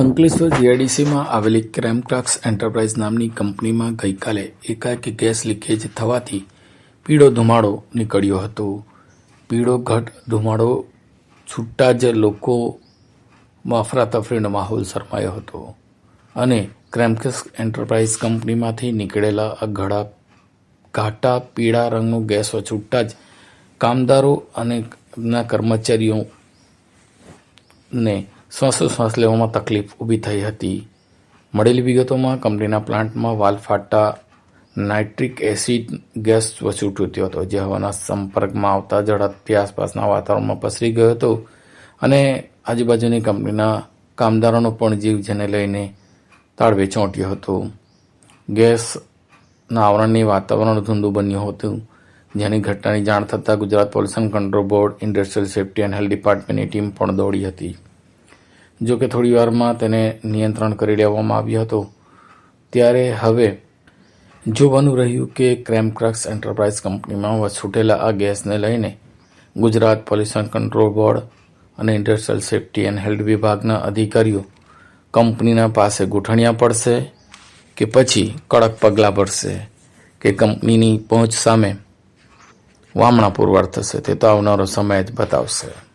અંકલેશ્વર જીઆઈડીસીમાં આવેલી ક્રેમક્રાક્સ એન્ટરપ્રાઇઝ નામની કંપનીમાં ગઈકાલે એકાએકી ગેસ લીકેજ થવાથી પીળો ધુમાડો નીકળ્યો હતો. પીળો ઘટ ધુમાડો છૂટતા જ લોકોમાં અફરાતફરીનો માહોલ શરમાયો હતો અને ક્રેમક્રાક્સ એન્ટરપ્રાઇઝ કંપનીમાંથી નીકળેલા આ ઘડા ઘાટા પીળા રંગનો ગેસ છૂટતા જ કામદારો અને કર્મચારીઓને શ્વાસોશ્વાસ લેવામાં તકલીફ ઊભી થઈ હતી. મળેલી વિગતોમાં કંપનીના પ્લાન્ટમાં વાલ ફાટતા નાઇટ્રિક એસિડ ગેસ છૂટ્યો હતો, જે હવાના સંપર્કમાં આવતા ઝડપથી આસપાસના વાતાવરણમાં પસરી ગયો હતો અને આજુબાજુની કંપનીના કામદારોનો પણ જીવ જેને લઈને તાળવે ચોંટ્યો હતો. ગેસના આવરણની વાતાવરણ ધૂંધું બન્યું હતું, જેની ઘટનાની જાણ થતાં Gujarat pollution control board, industrial safety and health ડિપાર્ટમેન્ટની team પણ દોડી હતી. જો કે થોડી વારમાં તેને નિયંત્રણ કરી લેવામાં આવ્યો હતો. ત્યારે હવે જોવાનું રહ્યું કે ક્રેમક્રાક્સ એન્ટરપ્રાઇઝ કંપનીમાં છૂટેલા આ ગેસને લઈને ગુજરાત પોલ્યુશન કંટ્રોલ બોર્ડ અને ઇન્ડસ્ટ્રીયલ સેફ્ટી એન્ડ હેલ્થ વિભાગના અધિકારીઓ કંપનીના પાસે ગૂંઠણિયા પડશે કે પછી કડક પગલાં ભરશે કે કંપનીની પહોંચ સામે વામણા પુરવાર થશે. તે તો આવનારો સમય જ બતાવશે.